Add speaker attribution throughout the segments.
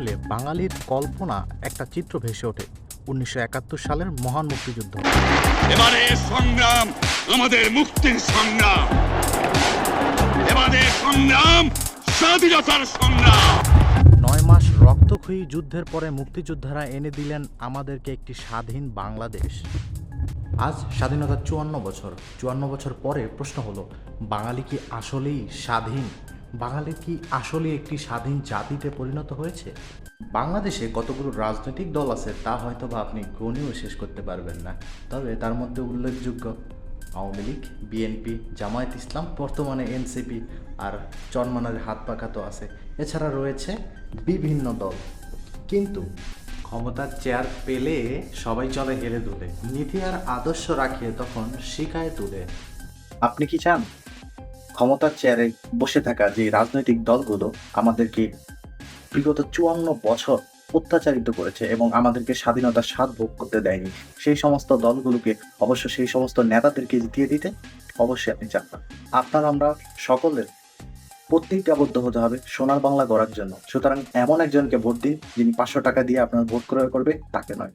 Speaker 1: বাঙালির কল্পনা একটা চিত্র ভেসে ওঠে উনিশশো একাত্তর সালের মহান মুক্তিযুদ্ধ।
Speaker 2: এবারে সংগ্রাম আমাদের মুক্তির সংগ্রাম। এবারে সংগ্রাম স্বাধীনতার সংগ্রাম।
Speaker 1: নয় মাস রক্তক্ষয়ী যুদ্ধের পরে মুক্তিযোদ্ধারা এনে দিলেন আমাদেরকে একটি স্বাধীন বাংলাদেশ। আজ স্বাধীনতার চুয়ান্ন বছর। চুয়ান্ন বছর পরে প্রশ্ন হলো বাঙালি কি আসলেই স্বাধীন? বাঙালি কি আসলে একটি স্বাধীন জাতিতে পরিণত হয়েছে? বাংলাদেশে কতগুলো রাজনৈতিক দল আছে তা হয়তো বা আপনি গণেও শেষ করতে পারবেন না। তবে তার মধ্যে উল্লেখযোগ্য আওয়ামী লীগ, বিএনপি, জামায়াত ইসলাম, বর্তমানে এনসিপি আর চরমানের হাত পাখা তো আছে। এছাড়া রয়েছে বিভিন্ন দল। কিন্তু ক্ষমতার চেয়ার পেলে সবাই চলে হেলে দুলে। নীতি আর আদর্শ রাখে তখন শিখায় তুলে আপনি কি চান? ক্ষমতার চেয়ারে বসে থাকা যে রাজনৈতিক দলগুলো আমাদেরকে বিগত চুয়ান্ন বছর অত্যাচারিত করেছে এবং আমাদেরকে স্বাধীনতার স্বাদ ভোগ করতে দেয়নি, সেই সমস্ত দলগুলোকে অবশ্য সেই সমস্ত নেতাদেরকে জিতিয়ে দিতে, অবশ্যই আপনি চান। আপনার আমরা সকলের প্রতিজ্ঞাবদ্ধ হতে হবে সোনার বাংলা গড়ার জন্য সুতরাং এমন একজনকে ভোট দিন, যিনি পাঁচশো টাকা দিয়ে আপনার ভোট ক্রয় করবে, তাকে নয়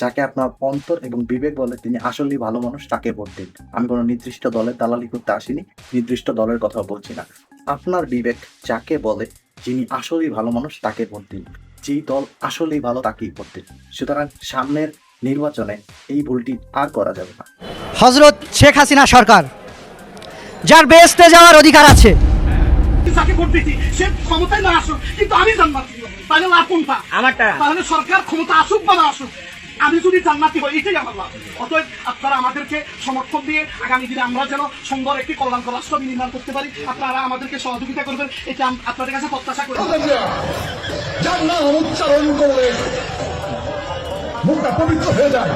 Speaker 1: যাকে আপনার অন্তর এবং বিবেক বলে তিনি আসলেই ভালো মানুষ তাকে ভোট দিন। আমি কোনো নির্দিষ্ট দলের দালালি করতে আসিনি নির্দিষ্ট দলের কথা বলছি না। আপনার বিবেক যাকে বলে যিনি আসলেই ভালো মানুষ তাকে ভোট দিন। যেই দল আসলেই ভালো তাকেই ভোট দিন। সুতরাং সামনের নির্বাচনে এই ভুলটি আর করা যাবে না।
Speaker 3: হজরত শেখ হাসিনা সরকার যার বেস্টে যাওয়ার অধিকার আছে।
Speaker 4: যাকে ভোট সে ক্ষমতায় না আসুক কিন্তু আমি হব। তাহলে লাভ কোনটা?
Speaker 3: আমারটা।
Speaker 4: তাহলে সরকার ক্ষমতা আসুক বা না আসুক আমি যদি জান্নাতি হই এটাই আমার লাভ। অতএব আপনারা আমাদেরকে সমর্থন দিয়ে আগামী দিনে আমরা যেন সুন্দর একটি কল্যাণকর রাষ্ট্র নির্মাণ করতে পারি। আপনারা আমাদেরকে সহযোগিতা করবেন এটা আপনাদের কাছে প্রত্যাশা করি।
Speaker 5: উচ্চারণ করে মুখটা পবিত্র হয়ে যায়।